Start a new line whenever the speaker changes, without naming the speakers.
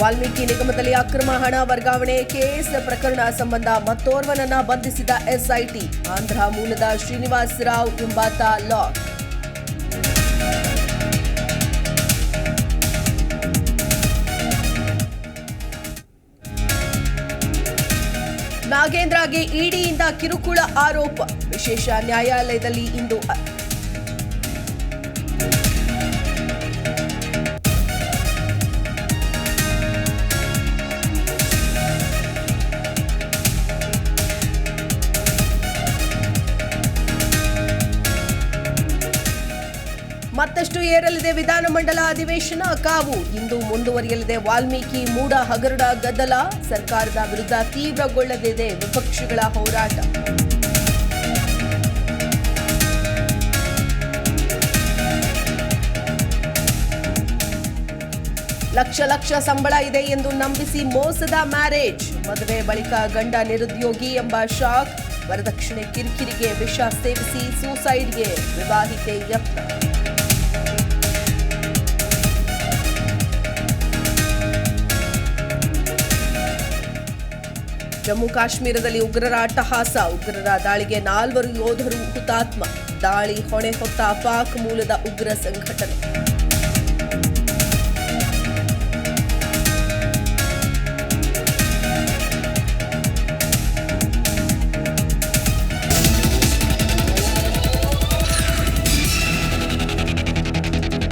ವಾಲ್ಮೀಕಿ ನಿಗಮದಲ್ಲಿ ಅಕ್ರಮ ಹಣ ವರ್ಗಾವಣೆ ಕೇಸ್ ಪ್ರಕರಣ ಸಂಬಂಧ ಮತ್ತೋರ್ವನನ್ನ ಬಂಧಿಸಿದ ಎಸ್ಐಟಿ ಆಂಧ್ರ ಮೂಲದ ಶ್ರೀನಿವಾಸ್ ರಾವ್ ಎಂಬಾತ ಲಾಕ್ ನಾಗೇಂದ್ರಗೆ ಇಡಿಯಿಂದ ಕಿರುಕುಳ ಆರೋಪ. ವಿಶೇಷ ನ್ಯಾಯಾಲಯದಲ್ಲಿ ಇಂದು ಮತ್ತಷ್ಟು ಏರಲಿದೆ ವಿಧಾನಮಂಡಲ ಅಧಿವೇಶನ. ಕಾವು ಇಂದು ಮುಂದುವರಿಯಲಿದೆ ವಾಲ್ಮೀಕಿ ಮೂಡ ಹಗರಡ ಗದ್ದಲ. ಸರ್ಕಾರದ ವಿರುದ್ಧ ತೀವ್ರಗೊಳ್ಳಲಿದೆ ವಿಪಕ್ಷಗಳ ಹೋರಾಟ. ಲಕ್ಷ ಲಕ್ಷ ಸಂಬಳ ಇದೆ ಎಂದು ನಂಬಿಸಿ ಮೋಸದ ಮ್ಯಾರೇಜ್. ಮದುವೆ ಬಳಿಕ ಗಂಡ ನಿರುದ್ಯೋಗಿ ಎಂಬ ಶಾಕ್. ವರದಕ್ಷಿಣೆ ಕಿರಿಕಿರಿಗೆ ವಿಷ ಸೇವಿಸಿ ಸೂಸೈಡ್ಗೆ ವಿವಾಹಿತೆ ಯತ್ನ. ಜಮ್ಮು ಕಾಶ್ಮೀರದಲ್ಲಿ ಉಗ್ರರ ಅಟ್ಟಹಾಸ. ಉಗ್ರರ ದಾಳಿಗೆ ನಾಲ್ವರು ಯೋಧರು ಹುತಾತ್ಮ. ದಾಳಿ ಹೊಣೆ ಹೊತ್ತ ಪಾಕ್ ಮೂಲದ ಉಗ್ರ ಸಂಘಟನೆ.